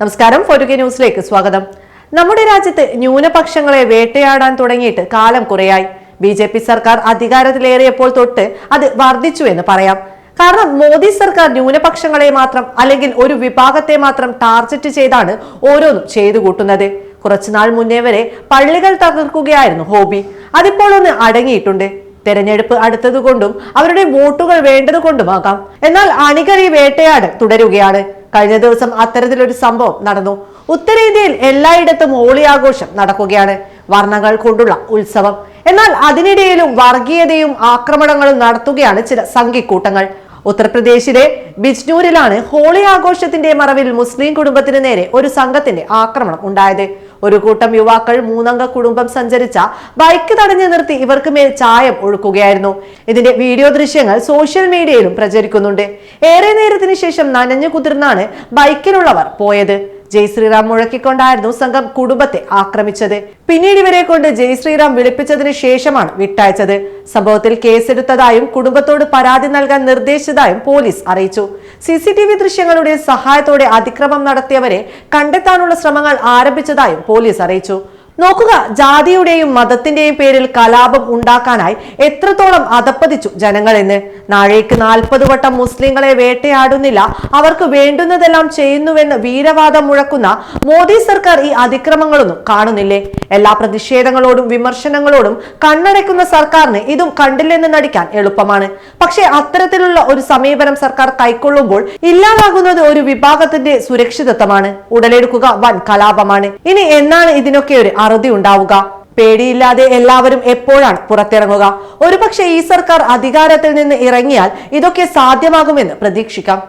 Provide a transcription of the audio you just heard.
നമസ്കാരം ഫോർട്ടുകെ ന്യൂസിലേക്ക് സ്വാഗതം. നമ്മുടെ രാജ്യത്ത് ന്യൂനപക്ഷങ്ങളെ വേട്ടയാടാൻ തുടങ്ങിയിട്ട് കാലം കുറയായി. ബി ജെ പി സർക്കാർ അധികാരത്തിലേറിയപ്പോൾ തൊട്ട് അത് വർദ്ധിച്ചു എന്ന് പറയാം. കാരണം മോദി സർക്കാർ ന്യൂനപക്ഷങ്ങളെ മാത്രം അല്ലെങ്കിൽ ഒരു വിഭാഗത്തെ മാത്രം ടാർഗറ്റ് ചെയ്താണ് ഓരോന്നും ചെയ്തു കൂട്ടുന്നത്. കുറച്ചുനാൾ മുന്നേ വരെ പള്ളികൾ തകർക്കുകയായിരുന്നു ഹോബി. അതിപ്പോൾ ഒന്ന് അടങ്ങിയിട്ടുണ്ട്. തെരഞ്ഞെടുപ്പ് അടുത്തതുകൊണ്ടും അവരുടെ വോട്ടുകൾ വേണ്ടതുകൊണ്ടുമാകാം. എന്നാൽ അണികറി വേട്ടയാട് തുടരുകയാണ്. കഴിഞ്ഞ ദിവസം അത്തരത്തിലൊരു സംഭവം നടന്നു. ഉത്തരേന്ത്യയിൽ എല്ലായിടത്തും ഹോളി ആഘോഷം നടക്കുകയാണ്. വർണങ്ങൾ കൊണ്ടുള്ള ഉത്സവം. എന്നാൽ അതിനിടയിലും വർഗീയതയും ആക്രമണങ്ങളും നടത്തുകയാണ് ചില സംഘിക്കൂട്ടങ്ങൾ. ഉത്തർപ്രദേശിലെ ബിജ്നൂരിലാണ് ഹോളി ആഘോഷത്തിന്റെ മറവിൽ മുസ്ലിം കുടുംബത്തിന് നേരെ ഒരു സംഘത്തിന്റെ ആക്രമണം ഉണ്ടായത്. ഒരു കൂട്ടം യുവാക്കൾ മൂന്നംഗ കുടുംബം സഞ്ചരിച്ച ബൈക്ക് തടഞ്ഞു നിർത്തി ഇവർക്ക് മേൽ ചായം ഒഴുക്കുകയായിരുന്നു. ഇതിന്റെ വീഡിയോ ദൃശ്യങ്ങൾ സോഷ്യൽ മീഡിയയിലും പ്രചരിക്കുന്നുണ്ട്. ഏറെ നേരത്തിന് ശേഷം നനഞ്ഞു കുതിർന്നാണ് ബൈക്കിലുള്ളവർ പോയത്. ജയ് ശ്രീറാം മുഴക്കിക്കൊണ്ടായിരുന്നു സംഘം കുടുംബത്തെ ആക്രമിച്ചത്. പിന്നീട് ഇവരെ കൊണ്ട് ജയ് ശ്രീറാം വിളിപ്പിച്ചതിന് ശേഷമാണ് വിട്ടയച്ചത്. സംഭവത്തിൽ കേസെടുത്തതായും കുടുംബത്തോട് പരാതി നൽകാൻ നിർദ്ദേശിച്ചതായും പോലീസ് അറിയിച്ചു. സി സി ടി വി ദൃശ്യങ്ങളുടെ സഹായത്തോടെ അതിക്രമം നടത്തിയവരെ കണ്ടെത്താനുള്ള ശ്രമങ്ങൾ ആരംഭിച്ചതായും പോലീസ് അറിയിച്ചു. നോക്കുക ജാതിയുടെയും മതത്തിന്റെയും പേരിൽ കലാപം ഉണ്ടാക്കാനായി എത്രത്തോളം അതപ്പതിച്ചു ജനങ്ങൾ എന്ന് നാഴേക്ക് നാൽപ്പത് വട്ടം മുസ്ലിങ്ങളെ വേട്ടയാടുന്നില്ല അവർക്ക് വേണ്ടുന്നതെല്ലാം ചെയ്യുന്നുവെന്ന് വീരവാദം മുഴക്കുന്ന മോദി സർക്കാർ ഈ അതിക്രമങ്ങളൊന്നും കാണുന്നില്ലേ? എല്ലാ പ്രതിഷേധങ്ങളോടും വിമർശനങ്ങളോടും കണ്ണടയ്ക്കുന്ന സർക്കാരിന് ഇതും കണ്ടില്ലെന്ന് നടിക്കാൻ എളുപ്പമാണ്. പക്ഷേ അത്തരത്തിലുള്ള ഒരു സമീപനം സർക്കാർ കൈക്കൊള്ളുമ്പോൾ ഇല്ലാതാകുന്നത് ഒരു വിഭാഗത്തിന്റെ സുരക്ഷിതത്വമാണ്. ഉടലെടുക്കുക വൻ കലാപമാണ്. ഇനി എന്നാണ് ഇതിനൊക്കെ ഒരു അറുതി ഉണ്ടാവുക. പേടിയില്ലാതെ എല്ലാവരും എപ്പോഴാണ് പുറത്തിറങ്ങുക? ഒരുപക്ഷെ ഈ സർക്കാർ അധികാരത്തിൽ നിന്ന് ഇറങ്ങിയാൽ ഇതൊക്കെ സാധ്യമാകുമെന്ന് പ്രതീക്ഷിക്കാം.